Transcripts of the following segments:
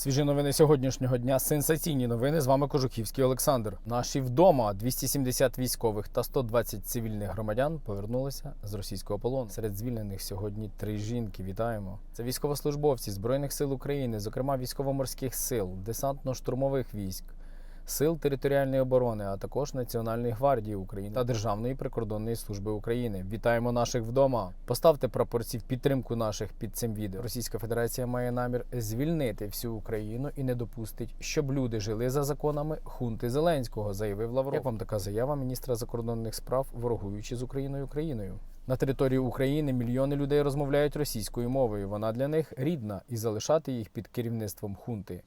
Свіжі новини сьогоднішнього дня. Сенсаційні новини. З вами Кожухівський Олександр. Наші вдома 270 військових та 120 цивільних громадян повернулися з російського полону. Серед звільнених сьогодні три жінки. Вітаємо. Це військовослужбовці збройних сил України, зокрема військово-морських сил, десантно-штурмових військ. Сил територіальної оборони, а також Національної гвардії України та Державної прикордонної служби України. Вітаємо наших вдома. Поставте прапорці в підтримку наших під цим відео. Російська Федерація має намір звільнити всю Україну і не допустить, щоб люди жили за законами хунти Зеленського, заявив Лавров. Як вам така заява міністра закордонних справ, ворогуючи з Україною Україною? На території України мільйони людей розмовляють російською мовою. Вона для них рідна, і залишати їх під керівництвом хунти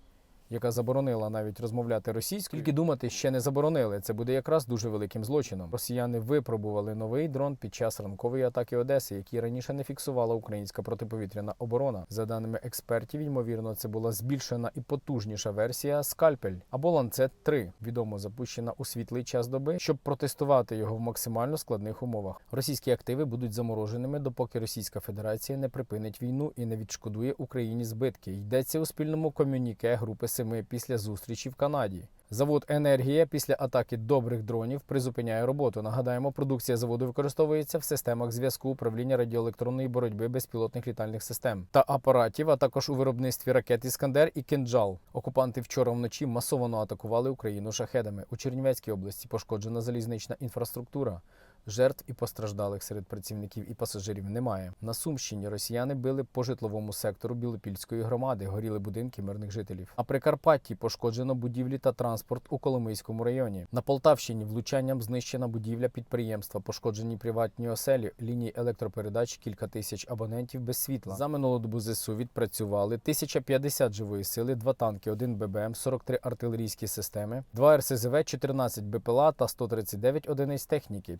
яка заборонила навіть розмовляти російською. Тільки думати ще не заборонили. Це буде якраз дуже великим злочином. Росіяни випробували новий дрон під час ранкової атаки Одеси, який раніше не фіксувала українська протиповітряна оборона. За даними експертів, ймовірно, це була збільшена і потужніша версія скальпель або ланцет 3 відомо запущена у світлий час доби, щоб протестувати його в максимально складних умовах. Російські активи будуть замороженими, допоки Російська Федерація не припинить війну і не відшкодує Україні збитки. Йдеться у спільному комюніке групи семи після зустрічі в Канаді. Завод Енергія після атаки добрих дронів призупиняє роботу. Нагадаємо, продукція заводу використовується в системах зв'язку управління радіоелектронної боротьби безпілотних літальних систем та апаратів, а також у виробництві ракет Іскандер і Кинджал. Окупанти вчора вночі масово атакували Україну шахедами. У Чернівецькій області пошкоджена залізнична інфраструктура. Жертв і постраждалих серед працівників і пасажирів немає. На Сумщині росіяни били по житловому сектору Білопільської громади, горіли будинки мирних жителів. А при Карпатті пошкоджено будівлі та транспорт у Коломийському районі. На Полтавщині влучанням знищена будівля підприємства, пошкоджені приватні оселі, лінії електропередач, кілька тисяч абонентів без світла. За минулу добу ЗСУ відпрацювали 1050 живої сили, 2 танки, 1 ББМ, 43 артилерійські системи, 2 РСЗВ, 14 БПЛА та 139 одиниць техніки.